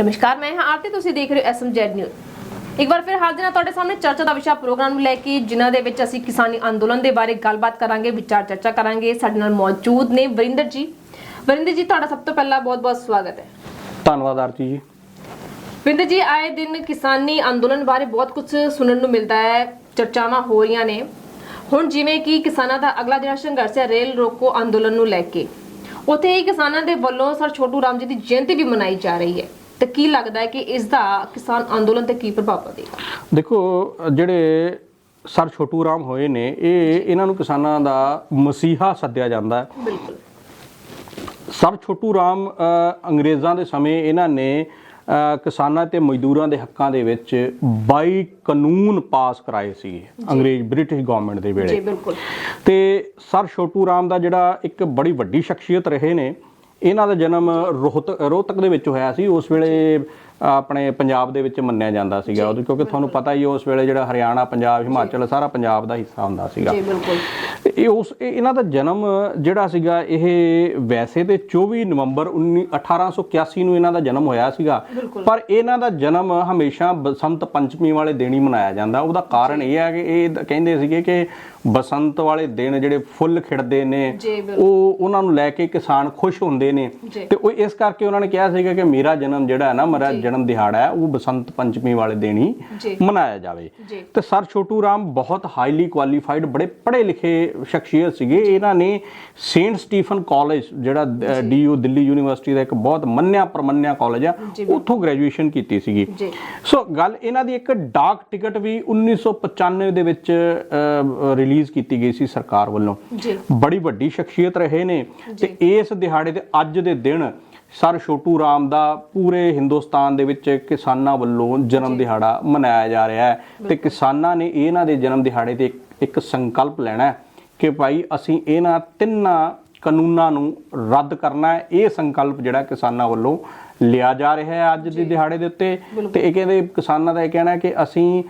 ਨਮਸਕਾਰ ਮੈਂ ਹਾਂ ਆਰਤੀ ਤੁਸੀਂ ਦੇਖ ਰਹੇ ਹੋ ਐਸਐਮਜੈਡ ਨਿਊਜ਼। ਇੱਕ ਵਾਰ ਫਿਰ ਹਾਜ਼ਰ ਹਾਂ ਤੁਹਾਡੇ ਸਾਹਮਣੇ ਚਰਚਾ ਦਾ ਵਿਸ਼ਾ ਪ੍ਰੋਗਰਾਮ ਨੂੰ ਲੈ ਕੇ ਜਿਨ੍ਹਾਂ ਦੇ ਵਿੱਚ ਅਸੀਂ ਕਿਸਾਨੀ ਅੰਦੋਲਨ ਦੇ ਬਾਰੇ ਗੱਲਬਾਤ ਕਰਾਂਗੇ ਵਿਚਾਰ ਚਰਚਾ ਕਰਾਂਗੇ। ਸਾਡੇ ਨਾਲ ਮੌਜੂਦ ਨੇ ਵਰਿੰਦਰ ਜੀ। ਵਰਿੰਦਰ ਜੀ ਤੁਹਾਡਾ ਸਭ ਤੋਂ ਪਹਿਲਾਂ ਬਹੁਤ-ਬਹੁਤ ਸਵਾਗਤ ਹੈ। ਧੰਨਵਾਦ ਆਰਤੀ ਜੀ। ਵਰਿੰਦਰ ਜੀ ਆਏ ਦਿਨ ਕਿਸਾਨੀ ਅੰਦੋਲਨ ਬਾਰੇ ਬਹੁਤ ਕੁਝ ਸੁਣਨ ਨੂੰ ਮਿਲਦਾ ਹੈ ਚਰਚਾਵਾਂ ਹੋ ਰਹੀਆਂ ਨੇ। ਹੁਣ ਜਿਵੇਂ ਕਿ ਕਿਸਾਨਾਂ ਦਾ ਅਗਲਾ ਜਿਹੜਾ ਸੰਘਰਸ਼ ਹੈ ਰੇਲ ਰੋਕੋ ਅੰਦੋਲਨ ਨੂੰ ਲੈ ਕੇ ਉੱਥੇ ਹੀ ਕਿਸਾਨਾਂ ਦੇ ਵੱਲੋਂ ਸਰ ਛੋਟੂ ਰਾਮ ਜੀ ਦੀ ਜਯੰਤੀ ਵੀ ਮਨਾਈ ਜਾ ਰਹੀ ਹੈ। ਤੇ ਕੀ ਲੱਗਦਾ ਹੈ ਕਿ ਇਸ ਦਾ ਕਿਸਾਨ ਅੰਦੋਲਨ ਤੇ ਕੀ ਪ੍ਰਭਾਵ ਪਵੇਗਾ? ਦੇਖੋ ਜਿਹੜੇ ਸਰ ਛੋਟੂ ਰਾਮ ਹੋਏ ਨੇ ਇਹ ਇਹਨਾਂ ਨੂੰ ਕਿਸਾਨਾਂ ਦਾ ਮਸੀਹਾ ਸੱਦਿਆ ਜਾਂਦਾ ਹੈ। ਬਿਲਕੁਲ। ਸਰ ਛੋਟੂ ਰਾਮ ਅੰਗਰੇਜ਼ਾਂ ਦੇ ਸਮੇਂ ਇਹਨਾਂ ਨੇ ਕਿਸਾਨਾਂ ਤੇ ਮਜ਼ਦੂਰਾਂ ਦੇ ਹੱਕਾਂ ਦੇ ਵਿੱਚ 22 ਕਾਨੂੰਨ ਪਾਸ ਕਰਾਏ ਸੀ ਅੰਗਰੇਜ਼ ਬ੍ਰਿਟਿਸ਼ ਗਵਰਨਮੈਂਟ ਦੇ ਜੀ ਵੇਲੇ ਬਿਲਕੁਲ। ਤੇ ਸਰ ਛੋਟੂ ਰਾਮ ਦਾ ਜਿਹੜਾ ਇੱਕ ਬੜੀ ਵੱਡੀ ਸ਼ਖਸੀਅਤ ਰਹੇ ਨੇ ਇਹਨਾਂ ਦਾ ਜਨਮ ਰੋਹਤਕ ਰੋਹਤਕ ਦੇ ਵਿੱਚ ਹੋਇਆ ਸੀ। ਉਸ ਵੇਲੇ ਆਪਣੇ ਪੰਜਾਬ ਦੇ ਵਿੱਚ ਮੰਨਿਆ ਜਾਂਦਾ ਸੀਗਾ। ਉਦੋਂ ਕਿਉਂਕਿ ਤੁਹਾਨੂੰ ਪਤਾ ਹੀ ਉਸ ਵੇਲੇ ਜਿਹੜਾ ਹਰਿਆਣਾ ਪੰਜਾਬ ਹਿਮਾਚਲ ਸਾਰਾ ਪੰਜਾਬ ਦਾ ਹਿੱਸਾ ਹੁੰਦਾ ਸੀਗਾ। ਜੀ ਬਿਲਕੁਲ। ਇਹ ਉਸ ਇਹ- ਇਹਨਾਂ ਦਾ ਜਨਮ ਜਿਹੜਾ ਸੀਗਾ ਇਹ ਵੈਸੇ ਤੇ 24 ਨਵੰਬਰ 19 1881 ਨੂੰ ਇਹਨਾਂ ਦਾ ਜਨਮ ਹੋਇਆ ਸੀਗਾ। ਪਰ ਇਹਨਾਂ ਦਾ ਜਨਮ ਹਮੇਸ਼ਾ ਬਸੰਤ ਪੰਚਮੀ ਵਾਲੇ ਦਿਨ ਹੀ ਮਨਾਇਆ ਜਾਂਦਾ। ਉਹਦਾ ਕਾਰਨ ਇਹ ਹੈ ਕਿ ਇਹ ਕਹਿੰਦੇ ਸੀਗੇ ਕਿ ਬਸੰਤ ਵਾਲੇ ਦਿਨ ਜਿਹੜੇ ਫੁੱਲ ਖਿੜਦੇ ਨੇ। ਉਹ ਉਹਨਾਂ ਨੂੰ ਲੈ ਕੇ ਕਿਸਾਨ ਖੁਸ਼ ਹੁੰਦੇ ਨੇ। ਤੇ ਉਹ ਇਸ ਕਰਕੇ ਉਹਨਾਂ ਨੇ ਕਿਹਾ ਸੀਗਾ ਕਿ ਮੇਰਾ ਜਨਮ ਜਿਹੜਾ ਹੈ ਨਾ ਮੇਰਾ ਜਨਮ ਦਿਹਾੜਾ ਹੈ ਉਹ ਬਸੰਤ ਪੰਚਮੀ ਵਾਲੇ ਦਿਨ ਹੀ। ਮਨਾਇਆ ਜਾਵੇ। ਤੇ ਸਰ ਛੋਟੂ ਰਾਮ ਬਹੁਤ ਹਾਈਲੀ ਕੁਆਲੀਫਾਈਡ ਬੜੇ ਪੜ੍ਹੇ ਲਿਖੇ ਸ਼ਖਸੀਅਤ ਸੀਗੇ। ਇਹਨਾਂ ਨੇ ਸੇਂਟ ਸਟੀਫਨ ਕਾਲਜ ਜਿਹੜਾ ਡੀਯੂ ਦਿੱਲੀ ਯੂਨੀਵਰਸਿਟੀ ਦਾ ਇੱਕ ਬਹੁਤ ਮੰਨਿਆ ਪ੍ਰਮੰਨਿਆ ਕਾਲਜ ਆ ਉੱਥੋਂ ਗ੍ਰੈਜੂਏਸ਼ਨ ਕੀਤੀ ਸੀਗੀ। ਸੋ ਗੱਲ ਇਹਨਾਂ ਦੀ ਇੱਕ ਡਾਕ ਟਿਕਟ ਵੀ 1995 ਦੇ ਵਿੱਚ ਰਿਲੀਜ਼ ਕੀਤੀ ਗਈ ਸੀ ਸਰਕਾਰ ਵੱਲੋਂ। ਬੜੀ ਵੱਡੀ ਸ਼ਖਸੀਅਤ ਰਹੇ ਨੇ। ਤੇ ਇਸ ਦਿਹਾੜੇ ਤੇ ਅੱਜ ਦੇ ਦਿਨ ਸਰ ਛੋਟੂ ਰਾਮ ਦਾ ਪੂਰੇ ਹਿੰਦੁਸਤਾਨ ਦੇ ਵਿੱਚ ਕਿਸਾਨਾਂ ਵੱਲੋਂ ਜਨਮ ਦਿਹਾੜਾ ਮਨਾਇਆ ਜਾ ਰਿਹਾ ਹੈ। ਤੇ ਕਿਸਾਨਾਂ ਨੇ ਇਹਨਾਂ ਦੇ ਜਨਮ ਦਿਹਾੜੇ ਤੇ ਇੱਕ- ਸੰਕਲਪ ਲੈਣਾ ਕਿ ਭਾਈ ਅਸੀਂ ਇਹਨਾਂ ਤਿੰਨਾਂ ਕਾਨੂੰਨਾਂ ਨੂੰ ਰੱਦ ਕਰਨਾ ਹੈ। ਇਹ ਸੰਕਲਪ ਜਿਹੜਾ ਕਿਸਾਨਾਂ ਵੱਲੋਂ ਲਿਆ ਜਾ ਰਿਹਾ ਹੈ ਅੱਜ ਦੇ ਦਿਹਾੜੇ ਦੇ ਉੱਤੇ। ਤੇ ਇਹ ਕਹਿੰਦੇ ਕਿਸਾਨਾਂ ਦਾ ਇਹ ਕਹਿਣਾ ਹੈ ਕਿ ਅਸੀਂ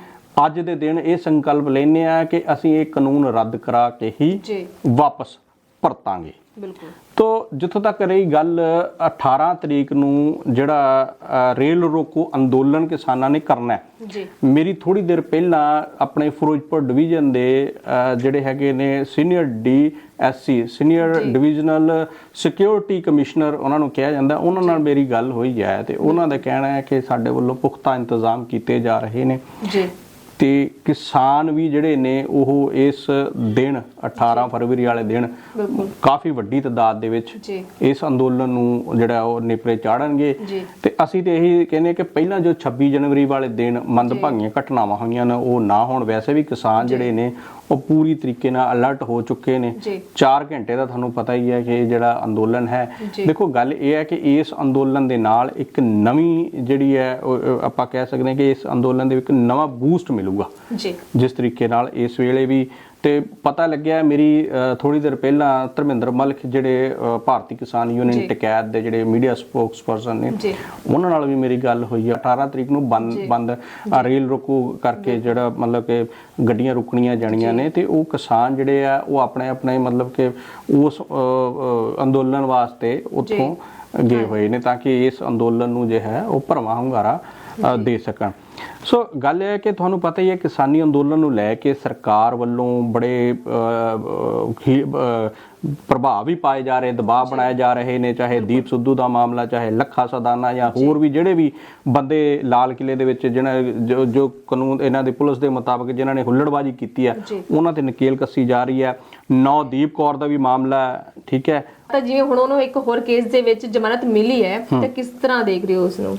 ਅੱਜ ਦੇ ਦਿਨ ਇਹ ਸੰਕਲਪ ਲੈਨੇ ਆ ਕਿ ਅਸੀਂ ਇਹ ਕਾਨੂੰਨ ਰੱਦ ਕਰਾ ਕੇ ਹੀ ਵਾਪਸ ਪਰਤਾਂਗੇ। ਬਿਲਕੁਲ। ਤੋ ਜਿੱਥੋਂ ਤੱਕ ਰਹੀ ਗੱਲ 18 ਤਰੀਕ ਨੂੰ ਜਿਹੜਾ ਰੇਲ ਰੋਕੋ ਅੰਦੋਲਨ ਕਿਸਾਨਾਂ ਨੇ ਕਰਨਾ ਹੈ। ਜੀ। ਮੇਰੀ ਥੋੜੀ ਦੇਰ ਪਹਿਲਾਂ ਆਪਣੇ ਫਿਰੋਜ਼ਪੁਰ ਡਿਵੀਜ਼ਨ ਦੇ ਜਿਹੜੇ ਹੈਗੇ ਨੇ senior D SC senior divisional security commissioner ਉਹਨਾਂ ਨੂੰ ਕਿਹਾ ਜਾਂਦਾ ਉਹਨਾਂ ਨਾਲ ਮੇਰੀ ਗੱਲ ਹੋਈ ਹੈ ਤੇ ਉਹਨਾਂ ਦਾ ਕਹਿਣਾ ਹੈ ਕਿ ਸਾਡੇ ਵੱਲੋਂ ਪੁਖਤਾ ਇੰਤਜ਼ਾਮ ਕੀਤੇ ਜਾ ਰਹੇ ਨੇ। ਜੀ। ਤੇ ਕਿਸਾਨ ਵੀ ਜਿਹੜੇ ਨੇ ਉਹ ਇਸ ਦਿਨ 18 ਫਰਵਰੀ ਵਾਲੇ ਦਿਨ ਕਾਫੀ ਵੱਡੀ ਤਾਦਾਦ ਦੇ ਵਿੱਚ ਇਸ ਅੰਦੋਲਨ ਨੂੰ ਜਿਹੜਾ ਉਹ ਨੇਪਰੇ ਚਾੜਨਗੇ। ਤੇ ਅਸੀਂ ਤੇ ਇਹੀ ਕਹਿੰਦੇ ਕਿ ਪਹਿਲਾਂ ਜੋ 26 ਜਨਵਰੀ ਵਾਲੇ ਦਿਨ ਮੰਦਭਾਗੀਆਂ ਘਟਨਾਵਾਂ ਹੋਈਆਂ ਨੇ ਉਹ ਨਾ ਹੋਣ। ਵੈਸੇ ਵੀ ਕਿਸਾਨ ਜਿਹੜੇ ਨੇ ਉਹ ਪੂਰੀ ਤਰੀਕੇ ਨਾਲ ਅਲਰਟ ਹੋ ਚੁੱਕੇ ਨੇ। ਜੀ। 4 ਘੰਟੇ ਦਾ ਤੁਹਾਨੂੰ ਪਤਾ ਹੀ ਹੈ ਕਿ ਇਹ ਜਿਹੜਾ ਅੰਦੋਲਨ ਹੈ। ਦੇਖੋ ਗੱਲ ਇਹ ਹੈ ਕਿ ਇਸ ਅੰਦੋਲਨ ਦੇ ਨਾਲ ਇੱਕ ਨਵੀਂ ਜਿਹੜੀ ਹੈ ਆਪਾਂ ਕਹਿ ਸਕਦੇ ਹਾਂ ਕਿ ਇਸ ਅੰਦੋਲਨ ਦੇ ਵਿੱਚ ਇੱਕ ਨਵਾਂ ਬੂਸਟ ਮਿਲੂਗਾ ਜੀ। ਜਿਸ ਤਰੀਕੇ ਨਾਲ ਇਸ ਵੇਲੇ ਵੀ ਤੇ ਪਤਾ ਲੱਗਿਆ ਮੇਰੀ ਥੋੜੀ ਦੇਰ ਪਹਿਲਾਂ ਧਰਮਿੰਦਰ ਮਲਕ ਜਿਹੜੇ ਭਾਰਤੀ ਕਿਸਾਨ। ਯੂਨੀਅਨ ਟਕੈਤ ਦੇ ਜਿਹੜੇ ਮੀਡੀਆ ਸਪੋਕਸਪਰਸਨ ਨੇ। ਉਹਨਾਂ ਨਾਲ ਵੀ ਮੇਰੀ ਗੱਲ ਹੋਈ ਹੈ 18 ਤਰੀਕ ਨੂੰ ਬੰਦ ਬੰਦ ਰੇਲ ਰੋਕੋ ਕਰਕੇ ਜਿਹੜਾ ਮਤਲਬ ਕਿ ਗੱਡੀਆਂ ਰੁਕਣੀਆਂ ਜਾਣੀਆਂ ਨੇ ਤੇ ਉਹ ਕਿਸਾਨ ਜਿਹੜੇ ਆ ਉਹ ਆਪਣੇ ਆਪਣੇ ਮਤਲਬ ਕਿ ਉਸ ਅੰਦੋਲਨ ਵਾਸਤੇ ਉੱਥੋਂ ਗਏ ਹੋਏ ਨੇ ਤਾਂ ਕਿ ਇਸ ਅੰਦੋਲਨ ਨੂੰ ਜੋ ਹੈ ਉਹ ਭਰਵਾਂ ਹੁੰਗਾਰਾ ਦੇ ਸਕਣ। ਸੋ ਗੱਲ ਇਹ ਹੈ ਕਿ ਤੁਹਾਨੂੰ ਪਤਾ ਹੀ ਹੈ ਕਿਸਾਨੀ ਅੰਦੋਲਨ ਨੂੰ ਲੈ ਕੇ ਸਰਕਾਰ ਵੱਲੋਂ ਬੜੇ ਪ੍ਰਭਾਵ ਵੀ ਪਾਏ ਜਾ ਰਹੇ ਦਬਾਅ ਬਣਾਏ ਜਾ ਰਹੇ ਨੇ ਚਾਹੇ ਦੀਪ ਸਿੱਧੂ ਦਾ ਮਾਮਲਾ ਚਾਹੇ ਲੱਖਾ ਸਦਾਨਾ ਜਾਂ ਹੋਰ ਵੀ ਜਿਹੜੇ ਵੀ ਬੰਦੇ ਲਾਲ ਕਿਲੇ ਦੇ ਵਿੱਚ ਜਿਹਨਾਂ ਜੋ ਕਾਨੂੰਨ ਇਹਨਾਂ ਦੇ ਪੁਲਿਸ ਦੇ ਮੁਤਾਬਕ ਜਿਨ੍ਹਾਂ ਨੇ ਹੁੱਲੜਬਾਜ਼ੀ ਕੀਤੀ ਹੈ। ਉਹਨਾਂ ਤੇ ਨਕੇਲ ਕੱਸੀ ਜਾ ਰਹੀ ਹੈ। ਨੌਦੀਪ ਕੌਰ ਦਾ ਵੀ ਮਾਮਲਾ ਠੀਕ ਹੈ ਤਾਂ ਜਿਵੇਂ ਹੁਣ ਉਹਨੂੰ ਇੱਕ ਹੋਰ ਕੇਸ ਦੇ ਵਿੱਚ ਜ਼ਮਾਨਤ ਮਿਲੀ ਹੈ ਤਾਂ ਕਿਸ ਤਰ੍ਹਾਂ ਦੇਖ ਰਹੇ ਹੋ ਉਸ ਨੂੰ?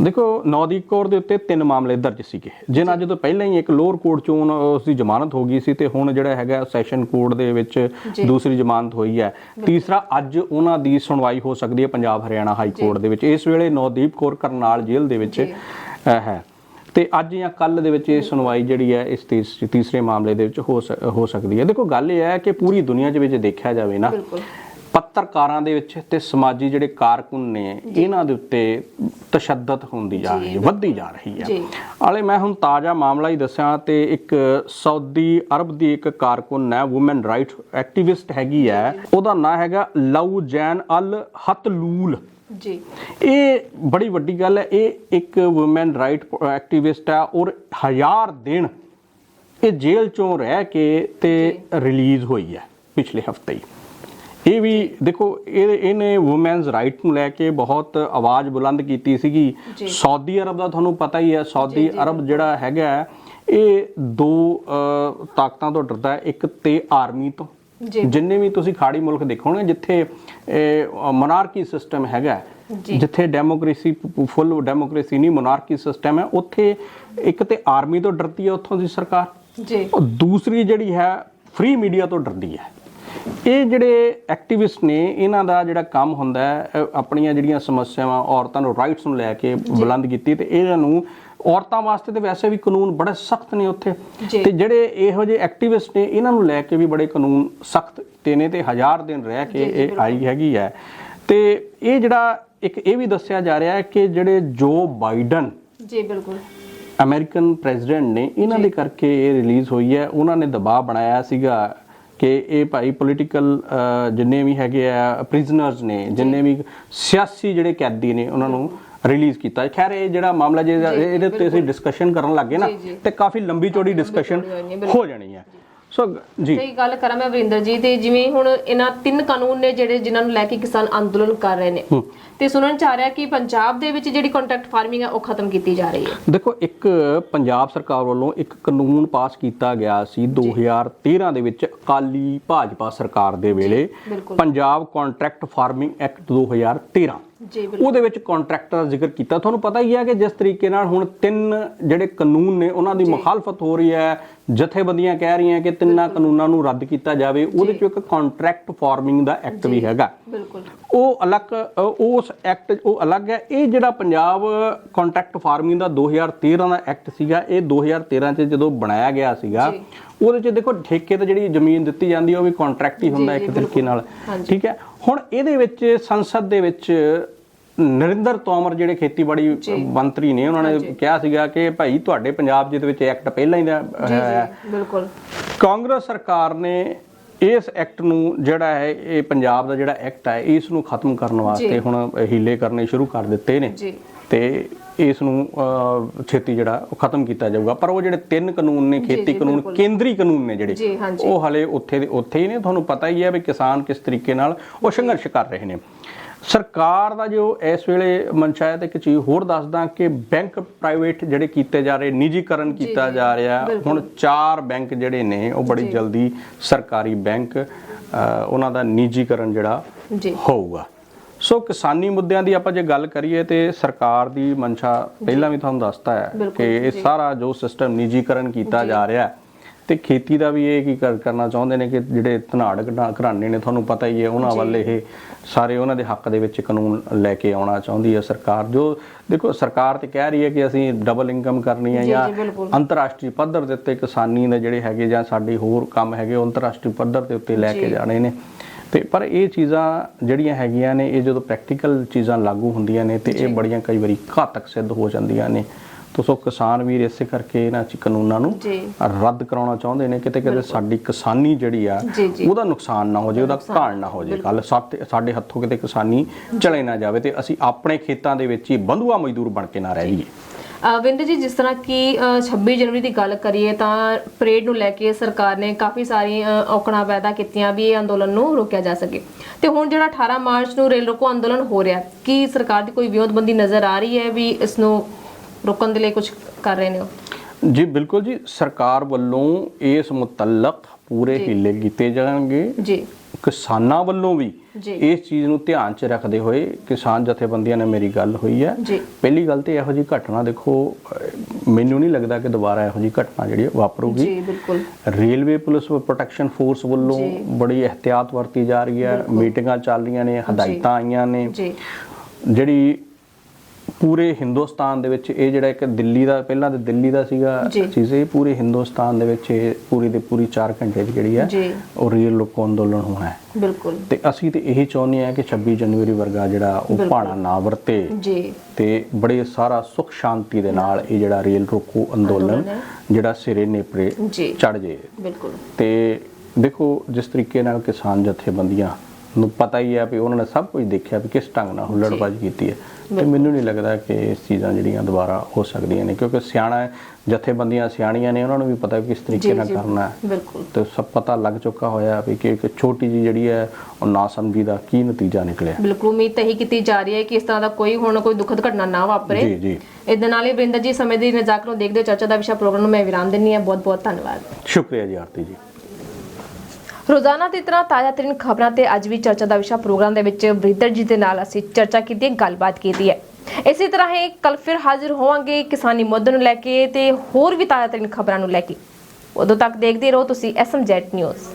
ਦੇਖੋ ਨੌਦੀਪ ਕੌਰ ਦੇ ਉੱਤੇ ਤਿੰਨ ਮਾਮਲੇ ਦਰਜ ਸੀਗੇ। ਜਿਨ੍ਹਾਂ ਜਦੋਂ ਪਹਿਲਾਂ ਹੀ ਇੱਕ ਲੋਅਰ ਕੋਰਟ ਚੋਂ ਉਸ ਦੀ ਜ਼ਮਾਨਤ ਹੋ ਗਈ ਸੀ ਤੇ ਹੁਣ ਜਿਹੜਾ ਹੈਗਾ ਸੈਸ਼ਨ ਕੋਰਟ ਦੇ ਵਿੱਚ ਦੂਸਰੀ ਜ਼ਮਾਨਤ ਹੋਈ ਹੈ। ਤੀਸਰਾ ਅੱਜ ਉਹਨਾਂ ਦੀ ਸੁਣਵਾਈ ਹੋ ਸਕਦੀ ਹੈ ਪੰਜਾਬ ਹਰਿਆਣਾ ਹਾਈ ਕੋਰਟ ਦੇ ਵਿੱਚ। ਇਸ ਵੇਲੇ ਨੌਦੀਪ ਕੌਰ ਕਰਨਾਲ ਜੇਲ੍ਹ ਦੇ ਵਿੱਚ ਹੈ। ਤੇ ਅੱਜ ਜਾਂ ਕੱਲ ਦੇ ਵਿੱਚ ਇਹ ਸੁਣਵਾਈ ਜਿਹੜੀ ਹੈ ਇਸ ਤੀਸ- ਤੀਸਰੇ ਮਾਮਲੇ ਦੇ ਵਿੱਚ ਹੋ ਸਕਦੀ ਹੈ। ਦੇਖੋ ਗੱਲ ਇਹ ਹੈ ਕਿ ਪੂਰੀ ਦੁਨੀਆ ਦੇ ਵਿੱਚ ਦੇਖਿਆ ਜਾਵੇ ਨਾ ਬਿਲਕੁਲ। ਪੱਤਰਕਾਰਾਂ ਦੇ ਵਿੱਚ ਤੇ ਸਮਾਜੀ ਜਿਹੜੇ ਕਾਰਕੁਨ ਨੇ ਇਹਨਾਂ ਦੇ ਉੱਤੇ ਤਸ਼ੱਦਦ ਹੁੰਦੀ ਜਾ ਰਹੀ ਹੈ ਵੱਧਦੀ ਜਾ ਰਹੀ ਹੈ। ਹਾਲੇ ਮੈਂ ਹੁਣ ਤਾਜ਼ਾ ਮਾਮਲਾ ਹੀ ਦੱਸਿਆ ਤੇ ਇੱਕ ਸਾਊਦੀ ਅਰਬ ਦੀ ਇੱਕ ਕਾਰਕੁਨ ਹੈ ਔਮਨ ਰਾਈਟ ਐਕਟਿਵਿਸਟ ਹੈਗੀ ਹੈ। ਉਹਦਾ ਨਾਂ ਹੈਗਾ ਲਊ ਜੈਨ ਅਲ ਹਤਲੂਲ। ਜੀ। ਇਹ ਬੜੀ ਵੱਡੀ ਗੱਲ ਹੈ ਇਹ ਇੱਕ ਔਮਨ ਰਾਈਟ ਐਕਟਿਵਿਸਟ ਹੈ ਔਰ ਹਜ਼ਾਰ ਦਿਨ ਇਹ ਜੇਲ੍ਹ ਚੋਂ ਰਹਿ ਕੇ ਤੇ ਰਿਲੀਜ਼ ਹੋਈ ਹੈ ਪਿਛਲੇ ਹਫ਼ਤੇ ਹੀ। ਇਹ ਵੀ ਦੇਖੋ ਇਹ ਇਹਨੇ ਔਮਨਸ ਰਾਈਟ ਨੂੰ ਲੈ ਕੇ ਬਹੁਤ ਆਵਾਜ਼ ਬੁਲੰਦ ਕੀਤੀ ਸੀਗੀ। ਸਾਊਦੀ ਅਰਬ ਦਾ ਤੁਹਾਨੂੰ ਪਤਾ ਹੀ ਹੈ ਸਾਊਦੀ ਅਰਬ ਜਿਹੜਾ ਹੈਗਾ ਇਹ ਦੋ ਤਾਕਤਾਂ ਤੋਂ ਡਰਦਾ ਹੈ। ਇੱਕ ਤੇ ਆਰਮੀ ਤੋਂ। ਜਿੰਨੇ ਵੀ ਤੁਸੀਂ ਖਾੜੀ ਮੁਲਕ ਦੇਖੋਗੇ ਜਿੱਥੇ ਮੋਨਾਰਕੀ ਸਿਸਟਮ ਹੈਗਾ। ਜਿੱਥੇ ਡੈਮੋਕ੍ਰੇਸੀ ਫੁੱਲ ਡੈਮੋਕ੍ਰੇਸੀ ਨਹੀਂ ਮੋਨਾਰਕੀ ਸਿਸਟਮ ਹੈ ਉੱਥੇ ਇੱਕ ਤੇ ਆਰਮੀ ਤੋਂ ਡਰਦੀ ਹੈ ਉੱਥੋਂ ਦੀ ਸਰਕਾਰ। ਜੀ। ਉਹ ਦੂਸਰੀ ਜਿਹੜੀ ਹੈ ਫ੍ਰੀ ਮੀਡੀਆ ਤੋਂ ਡਰਦੀ ਹੈ। ਇਹ ਜਿਹੜੇ ਐਕਟਿਵਿਸਟ ਨੇ ਇਹਨਾਂ ਦਾ ਜਿਹੜਾ ਕੰਮ ਹੁੰਦਾ ਹੈ ਆਪਣੀਆਂ ਜਿਹੜੀਆਂ ਸਮੱਸਿਆਵਾਂ ਔਰਤਾਂ ਨੂੰ ਰਾਈਟਸ ਨੂੰ ਲੈ ਕੇ ਬੁਲੰਦ ਕੀਤੀ ਤੇ ਇਹਨਾਂ ਨੂੰ ਔਰਤਾਂ ਵਾਸਤੇ ਤੇ ਵੈਸੇ ਵੀ ਕਾਨੂੰਨ ਬੜੇ ਸਖਤ ਨੇ ਉੱਥੇ। ਤੇ ਜਿਹੜੇ ਇਹੋ ਜਿਹੇ ਐਕਟਿਵਿਸਟ ਨੇ ਇਹਨਾਂ ਨੂੰ ਲੈ ਕੇ ਵੀ ਬੜੇ ਕਾਨੂੰਨ ਸਖਤ ਤੇ ਨੇ ਤੇ ਹਜ਼ਾਰ ਦਿਨ ਰਹਿ ਕੇ ਇਹ ਆਈ ਹੈਗੀ ਹੈ। ਤੇ ਇਹ ਜਿਹੜਾ ਇੱਕ ਇਹ ਵੀ ਦੱਸਿਆ ਜਾ ਰਿਹਾ ਹੈ ਕਿ ਜਿਹੜੇ ਜੋ ਬਾਈਡਨ ਜੀ ਬਿਲਕੁਲ। ਅਮਰੀਕਨ ਪ੍ਰੈਜ਼ੀਡੈਂਟ ਨੇ ਇਹਨਾਂ ਦੇ ਕਰਕੇ ਇਹ ਰਿਲੀਜ਼ ਹੋਈ ਹੈ। ਉਹਨਾਂ ਨੇ ਦਬਾਅ ਬਣਾਇਆ ਸੀਗਾ ਕਿ ਇਹ ਭਾਈ ਪੋਲੀਟੀਕਲ ਜਿੰਨੇ ਵੀ ਹੈਗੇ ਆ ਪ੍ਰਿਜ਼ਨਰਸ ਨੇ ਜਿੰਨੇ ਵੀ ਸਿਆਸੀ ਜਿਹੜੇ ਕੈਦੀ ਨੇ ਉਹਨਾਂ ਨੂੰ ਰਿਲੀਜ਼ ਕੀਤਾ ਖੈਰ ਇਹ ਜਿਹੜਾ ਮਾਮਲਾ ਜੇ ਇਹਦੇ ਉੱਤੇ ਅਸੀਂ ਡਿਸਕਸ਼ਨ ਕਰਨ ਲੱਗੇ ਨਾ। ਤੇ ਕਾਫੀ ਲੰਬੀ ਚੌੜੀ ਡਿਸਕਸ਼ਨ ਹੈ, ਜਾਣੀ ਹੈ। ਸੋ ਜੀ। ਸਹੀ ਗੱਲ ਕਰਾਂ ਮੈਂ ਵਰਿੰਦਰ ਜੀ ਤੇ ਜਿਵੇਂ ਹੁਣ ਇਹਨਾਂ ਤਿੰਨ ਕਾਨੂੰਨ ਨੇ ਜਿਹੜੇ ਜਿਨ੍ਹਾਂ ਨੂੰ ਲੈ ਕੇ ਕਿਸਾਨ ਅੰਦੋਲਨ ਕਰ ਰਹੇ ਨੇ। ਤੇ ਸੁਣਨ ਚ ਆ ਰਿਹਾ ਕਿ ਪੰਜਾਬ ਦੇ ਵਿੱਚ ਜਿਹੜੀ ਕੰਟਰੈਕਟ ਫਾਰਮਿੰਗ ਹੈ ਉਹ ਖਤਮ ਕੀਤੀ ਜਾ ਰਹੀ ਹੈ। ਦੇਖੋ ਇੱਕ ਪੰਜਾਬ ਸਰਕਾਰ ਵੱਲੋਂ ਇੱਕ ਕਾਨੂੰਨ ਪਾਸ ਕੀਤਾ ਗਿਆ ਸੀ 2013 ਦੇ ਵਿੱਚ ਅਕਾਲੀ ਭਾਜਪਾ ਸਰਕਾਰ ਦੇ ਵੇਲੇ। ਪੰਜਾਬ ਕੰਟਰੈਕਟ ਫਾਰਮਿੰਗ ਐਕਟ 2013 ਜੀ ਬਿਲਕੁਲ। ਉਹਦੇ ਵਿੱਚ ਕੰਟਰੈਕਟਰ ਦਾ ਜ਼ਿਕਰ ਕੀਤਾ। ਤੁਹਾਨੂੰ ਪਤਾ ਹੀ ਹੈ ਕਿ ਜਿਸ ਤਰੀਕੇ ਨਾਲ ਹੁਣ ਤਿੰਨ ਜਿਹੜੇ ਕਾਨੂੰਨ ਨੇ ਉਹਨਾਂ ਦੀ ਮੁਖਾਲਫਤ ਹੋ ਰਹੀ ਹੈ ਜਥੇਬੰਦੀਆਂ ਕਹਿ ਰਹੀਆਂ ਕਿ ਤਿੰਨਾਂ ਕਾਨੂੰਨਾਂ ਨੂੰ ਰੱਦ ਕੀਤਾ ਜਾਵੇ ਉਹਦੇ ਚ ਇੱਕ ਕੰਟਰੈਕਟ ਫਾਰਮਿੰਗ ਦਾ ਐਕਟ ਵੀ ਹੈਗਾ। ਬਿਲਕੁਲ। ਉਹ ਅਲੱਗ ਉਸ ਐਕਟ ਉਹ ਅਲੱਗ ਹੈ। ਇਹ ਜਿਹੜਾ ਪੰਜਾਬ ਕੰਟਰੈਕਟ ਫਾਰਮਿੰਗ ਦਾ 2013 ਦਾ ਐਕਟ ਸੀਗਾ ਇਹ 2013 ਚ ਜਦੋਂ ਬਣਾਇਆ ਗਿਆ ਸੀਗਾ। ਉਹਦੇ ਚ ਦੇਖੋ ਠੇਕੇ ਤੇ ਜਿਹੜੀ ਜ਼ਮੀਨ ਦਿੱਤੀ ਜਾਂਦੀ ਹੈ ਉਹ ਵੀ ਕੰਟਰੈਕਟ ਹੀ ਹੁੰਦਾ ਇੱਕ ਤਰੀਕੇ ਨਾਲ। ਠੀਕ ਹੈ? ਹੁਣ ਇਹਦੇ ਵਿੱਚ ਸੰਸਦ ਦੇ ਵਿੱਚ ਨਰਿੰਦਰ ਤੋਮਰ ਜਿਹੜੇ ਖੇਤੀਬਾੜੀ ਮੰਤਰੀ ਨੇ ਉਹਨਾਂ ਨੇ ਕਿਹਾ ਸੀਗਾ ਕਿ ਭਾਈ ਤੁਹਾਡੇ ਪੰਜਾਬ ਜਿਹਦੇ ਵਿੱਚ ਐਕਟ ਪਹਿਲਾਂ ਹੀ ਦਾ ਹੈ। ਬਿਲਕੁਲ। ਕਾਂਗਰਸ ਸਰਕਾਰ ਨੇ ਇਸ ਐਕਟ ਨੂੰ ਜਿਹੜਾ ਹੈ ਇਹ ਪੰਜਾਬ ਦਾ ਜਿਹੜਾ ਐਕਟ ਹੈ ਇਸ ਨੂੰ ਖਤਮ ਕਰਨ ਵਾਸਤੇ ਹੁਣ ਹੀਲੇ ਕਰਨੇ ਸ਼ੁਰੂ ਕਰ ਦਿੱਤੇ ਨੇ। ਜੀ। ਤੇ ਇਸ ਨੂੰ ਛੇਤੀ ਜਿਹੜਾ ਉਹ ਖਤਮ ਕੀਤਾ ਜਾਊਗਾ। ਪਰ ਉਹ ਜਿਹੜੇ ਤਿੰਨ ਕਾਨੂੰਨ ਨੇ ਖੇਤੀ ਕਾਨੂੰਨ। ਕੇਂਦਰੀ ਕਾਨੂੰਨ ਨੇ ਜਿਹੜੇ। ਉਹ ਹਲੇ ਉੱਥੇ ਦੇ ਉੱਥੇ ਹੀ ਨੇ। ਤੁਹਾਨੂੰ ਪਤਾ ਹੀ ਹੈ ਵੀ ਕਿਸਾਨ ਕਿਸ ਤਰੀਕੇ ਨਾਲ ਉਹ ਸੰਘਰਸ਼ ਕਰ ਰਹੇ ਨੇ। ਸਰਕਾਰ ਦਾ ਜੋ ਇਸ ਵੇਲੇ ਮਨਸ਼ਾ ਹੈ ਤੇ ਇੱਕ ਚੀਜ਼ ਹੋਰ ਦੱਸਦਾ ਕਿ ਬੈਂਕ ਪ੍ਰਾਈਵੇਟ ਜਿਹੜੇ ਕੀਤੇ ਜਾ ਰਹੇ ਨਿੱਜੀਕਰਨ ਕੀਤਾ ਜਾ ਰਿਹਾ। ਹੁਣ ਚਾਰ ਬੈਂਕ ਜਿਹੜੇ ਨੇ ਉਹ ਬੜੀ ਜਲਦੀ ਸਰਕਾਰੀ ਬੈਂਕ ਉਹਨਾਂ ਦਾ ਨਿੱਜੀਕਰਨ ਜਿਹੜਾ ਹੋਊਗਾ। ਸੋ ਕਿਸਾਨੀ ਮੁੱਦਿਆਂ ਦੀ ਆਪਾਂ ਜੇ ਗੱਲ ਕਰੀਏ ਤੇ ਸਰਕਾਰ ਦੀ ਮਨਸ਼ਾ ਪਹਿਲਾਂ ਵੀ ਤੁਹਾਨੂੰ ਦੱਸਤਾ ਹੈ ਕਿ ਇਹ ਸਾਰਾ ਜੋ ਸਿਸਟਮ ਨਿੱਜੀਕਰਨ ਕੀਤਾ ਜਾ ਰਿਹਾ ਹੈ ਤੇ ਖੇਤੀ ਦਾ ਵੀ ਇਹ ਕੀ ਕਰ- ਕਰਨਾ ਚਾਹੁੰਦੇ ਨੇ ਕਿ ਜਿਹੜੇ ਧਨਾੜ ਘਰਾਣੇ ਨੇ ਤੁਹਾਨੂੰ ਪਤਾ ਹੀ ਹੈ ਉਹਨਾਂ ਵੱਲ ਇਹ ਸਾਰੇ ਉਹਨਾਂ ਦੇ ਹੱਕ ਦੇ ਵਿੱਚ ਕਾਨੂੰਨ ਲੈ ਕੇ ਆਉਣਾ ਚਾਹੁੰਦੀ ਹੈ ਸਰਕਾਰ। ਜੋ ਦੇਖੋ ਸਰਕਾਰ ਤੇ ਕਹਿ ਰਹੀ ਹੈ ਕਿ ਅਸੀਂ ਡਬਲ ਇਨਕਮ ਕਰਨੀ ਹੈ ਜੀ। ਅੰਤਰਰਾਸ਼ਟਰੀ ਪੱਧਰ ਦੇ ਉੱਤੇ ਕਿਸਾਨੀ ਦੇ ਜਿਹੜੇ ਹੈਗੇ ਜਾਂ ਸਾਡੇ ਹੋਰ ਕੰਮ ਹੈਗੇ ਅੰਤਰਰਾਸ਼ਟਰੀ ਪੱਧਰ ਦੇ ਉੱਤੇ ਲੈ ਕੇ। ਜਾਣੇ ਨੇ। ਤੇ ਪਰ ਇਹ ਚੀਜ਼ਾਂ ਜਿਹੜੀਆਂ ਹੈਗੀਆਂ ਨੇ ਇਹ ਜਦੋਂ ਪ੍ਰੈਕਟੀਕਲ ਚੀਜ਼ਾਂ ਲਾਗੂ ਹੁੰਦੀਆਂ ਨੇ ਤੇ ਇਹ ਬੜੀਆਂ ਕਈ ਵਾਰੀ ਘਾਤਕ ਸਿੱਧ ਹੋ ਜਾਂਦੀਆਂ ਨੇ। ਤੋ ਸੋ ਕਿਸਾਨ ਵੀਰ ਇਸੇ ਕਰਕੇ ਇਹਨਾਂ ਚ ਕਾਨੂੰਨਾਂ ਨੂੰ ਜੀ। ਰੱਦ ਕਰਾਉਣਾ ਚਾਹੁੰਦੇ ਨੇ ਕਿਤੇ ਕਿਤੇ ਸਾਡੀ ਕਿਸਾਨੀ ਜਿਹੜੀ ਆ ਜੀ, ਜੀ। ਉਹਦਾ ਨੁਕਸਾਨ ਨਾ ਹੋ ਜਾਏ ਉਹਦਾ ਘਾਣ ਨਾ ਹੋ ਜਾਏ ਕੱਲ ਸਾਡੇ ਹੱਥੋਂ ਕਿਤੇ ਕਿਸਾਨੀ ਚਲੇ ਨਾ ਜਾਵੇ ਤੇ ਅਸੀਂ ਆਪਣੇ ਖੇਤਾਂ ਦੇ ਵਿੱਚ ਹੀ ਬੰਧੂਆ ਮਜ਼ਦੂਰ ਬਣ ਕੇ ਨਾ ਰਹਿ ਜਾਈਏ। ਵਿੰਦਰ ਜੀ ਜਿਸ ਤਰ੍ਹਾਂ ਕਿ ਅਹ 26 ਜਨਵਰੀ ਦੀ ਗੱਲ ਕਰੀਏ ਤਾਂ ਪਰੇਡ ਨੂੰ ਲੈ ਕੇ ਸਰਕਾਰ ਨੇ ਕਾਫੀ ਅਹ, ਔਕੜਾਂ ਪੈਦਾ ਕੀਤੀਆਂ ਵੀ ਇਹ ਅੰਦੋਲਨ ਨੂੰ ਰੋਕਿਆ ਜਾ ਸਕੇ। ਤੇ ਹੁਣ ਜਿਹੜਾ 18 ਮਾਰਚ ਨੂੰ ਰੇਲ ਰੋਕੋ ਅੰਦੋਲਨ ਹੋ ਰਿਹਾ ਕੀ ਸਰਕਾਰ ਦੀ ਕੋਈ ਵਿਉਂਤਬੰਦੀ ਨਜ਼ਰ ਆ ਰਹੀ ਹੈ ਵੀ ਇਸ ਨੂੰ ਰੋਕਣ ਦੇ ਲਈ ਕੁਝ ਕਰ ਰਹੇ ਨੇ ਉਹ? ਜੀ ਬਿਲਕੁਲ ਜੀ। ਸਰਕਾਰ ਵੱਲੋਂ ਇਸ ਮੁਤਲਕ ਪੂਰੇ ਹੀਲੇ ਕੀਤੇ ਜਾਣਗੇ। ਜੀ। ਕਿਸਾਨਾਂ ਵੱਲੋਂ ਵੀ। ਇਸ ਚੀਜ਼ ਨੂੰ ਧਿਆਨ 'ਚ ਰੱਖਦੇ ਹੋਏ ਕਿਸਾਨ ਜਥੇਬੰਦੀਆਂ ਨਾਲ ਮੇਰੀ ਗੱਲ ਹੋਈ ਹੈ। ਪਹਿਲੀ ਗੱਲ ਤੇ ਇਹੋ ਜੀ ਘਟਨਾ ਦੇਖੋ ਮੈਨੂੰ ਨਹੀਂ ਲੱਗਦਾ ਕਿ ਦੁਬਾਰਾ ਇਹੋ ਜੀ ਘਟਨਾ ਜਿਹੜੀ ਵਾਪਰੂਗੀ। ਜੀ ਬਿਲਕੁਲ। ਰੇਲਵੇ ਪੁਲਿਸ ਪ੍ਰੋਟੈਕਸ਼ਨ ਫੋਰਸ ਵੱਲੋਂ ਬੜੀ ਇhtiyat ਵਰਤੀ ਜਾ ਰਹੀ ਹੈ। ਮੀਟਿੰਗਾਂ ਚੱਲ ਰਹੀਆਂ ਨੇ ਹਦਾਇਤਾਂ ਆਈਆਂ ਨੇ। ਜੀ। ਜਿਹੜੀ ਪੂਰੇ ਹਿੰਦੁਸਤਾਨ ਦੇ ਵਿੱਚ ਇਹ ਜਿਹੜਾ ਇੱਕ ਦਿੱਲੀ ਦਾ ਪਹਿਲਾਂ ਤੇ ਦਿੱਲੀ ਦਾ ਸੀਗਾ। ਚੀਜ਼ ਇਹ ਪੂਰੇ ਹਿੰਦੁਸਤਾਨ ਦੇ ਵਿੱਚ ਇਹ ਪੂਰੀ ਦੇ ਪੂਰੀ 4 ਘੰਟੇ ਦੀ ਜਿਹੜੀ ਹੈ ਉਹ ਰੀਅਲ ਲੋਕ ਅੰਦੋਲਨ ਹੋਣਾ ਹੈ। ਬਿਲਕੁਲ। ਤੇ ਅਸੀਂ ਤੇ ਇਹੀ ਚਾਹੁੰਦੇ ਹਾਂ ਕਿ 26 ਜਨਵਰੀ ਵਰਗਾ ਜਿਹੜਾ ਉਹ ਭਾਣਾ ਨਾ ਵਰਤੇ। ਜੀ। ਤੇ ਬੜੇ ਸਾਰਾ ਸੁਖ ਸ਼ਾਂਤੀ ਦੇ ਨਾਲ ਇਹ ਜਿਹੜਾ ਰੇਲ ਰੋਕੋ ਅੰਦੋਲਨ। ਜਿਹੜਾ ਸਿਰੇ ਨੇਪਰੇ ਚੜ ਜੇ ਬਿਲਕੁਲ। ਤੇ ਦੇਖੋ ਜਿਸ ਤਰੀਕੇ ਨਾਲ ਕਿਸਾਨ ਜਥੇਬੰਦੀਆਂ ਨੂੰ ਪਤਾ ਹੀ ਹੈ ਵੀ ਉਹਨਾਂ ਨੇ ਸਭ ਕੁਝ ਦੇਖਿਆ ਵੀ ਕਿਸ ਢੰਗ ਨਾਲ ਹੁੱਲੜਬਾਜ਼ੀ ਕੀਤੀ ਹੈ। ਤੇ ਮੈਨੂੰ ਨਹੀਂ ਲੱਗਦਾ ਕਿ ਇਸ ਚੀਜ਼ਾਂ ਜਿਹੜੀਆਂ ਦੁਬਾਰਾ ਹੋ ਸਕਦੀਆਂ ਨੇ ਕਿਉਂਕਿ ਸਿਆਣਾ ਹੈ, ਜਥੇਬੰਦੀਆਂ ਸਿਆਣੀਆਂ ਨੇ ਉਹਨਾਂ ਨੂੰ ਵੀ ਪਤਾ ਕਿਸ ਤਰੀਕੇ ਨਾਲ ਕਰਨਾ ਹੈ। ਬਿਲਕੁਲ। ਤੇ ਸਭ ਪਤਾ ਲੱਗ ਚੁੱਕਾ ਹੋਇਆ ਵੀ ਕਿ ਇੱਕ ਛੋਟੀ ਜੀ ਜਿਹੜੀ ਹੈ ਉਹ ਨਾ ਸਮਝੀ ਦਾ ਕੀ ਨਤੀਜਾ ਨਿਕਲਿਆ। ਬਿਲਕੁਲ ਉਮੀਦ ਤਾਂ ਇਹੀ ਕੀਤੀ ਜਾ ਰਹੀ ਹੈ ਕਿ ਇਸ ਤਰ੍ਹਾਂ ਦਾ ਕੋਈ ਹੁਣ ਕੋਈ ਦੁਖਦ ਘਟਨਾ ਨਾ ਵਾਪਰੇ। ਜੀ ਜੀ। ਇਹਦੇ ਨਾਲ ਹੀ ਵਰਿੰਦਰ ਜੀ ਸਮੇਂ ਦੀ ਨਜ਼ਾਕਤ ਨੂੰ ਦੇਖਦੇ ਚਰਚਾ ਦਾ ਵਿਸ਼ਾ ਪ੍ਰੋਗਰਾਮ ਨੂੰ ਮੈਂ ਵਿਰਾਮ ਦਿੰਨੀ ਹਾਂ। ਬਹੁਤ ਬਹੁਤ ਧੰਨਵਾਦ। ਸ਼ੁਕਰੀਆ ਜੀ ਆਰਤੀ ਜੀ। ਰੋਜ਼ਾਨਾ ਦੀ ਤਰ੍ਹਾਂ ਤਾਜ਼ਾ ਤਰੀਨ ਖਬਰਾਂ ਤੇ ਅੱਜ ਵੀ ਚਰਚਾ ਦਾ ਵਿਸ਼ਾ ਪ੍ਰੋਗਰਾਮ ਦੇ ਵਿੱਚ ਵਰਿੰਦਰ ਜੀ ਦੇ ਨਾਲ ਅਸੀਂ ਚਰਚਾ ਕੀਤੀ ਹੈ, ਗੱਲਬਾਤ ਕੀਤੀ ਹੈ। ਇਸੇ ਤਰ੍ਹਾਂ ਹੀ ਕੱਲ ਫਿਰ ਹਾਜ਼ਰ ਹੋਵਾਂਗੇ ਕਿਸਾਨੀ ਮੁੱਦੇ ਨੂੰ ਲੈ ਕੇ ਤੇ ਹੋਰ ਵੀ ਤਾਜ਼ਾ ਤਰੀਨ ਖਬਰਾਂ ਨੂੰ ਲੈ ਕੇ। ਉਦੋਂ ਤੱਕ ਦੇਖਦੇ ਰਹੋ ਤੁਸੀਂ ਐਸਐਮਜੈਟ ਨਿਊਜ਼।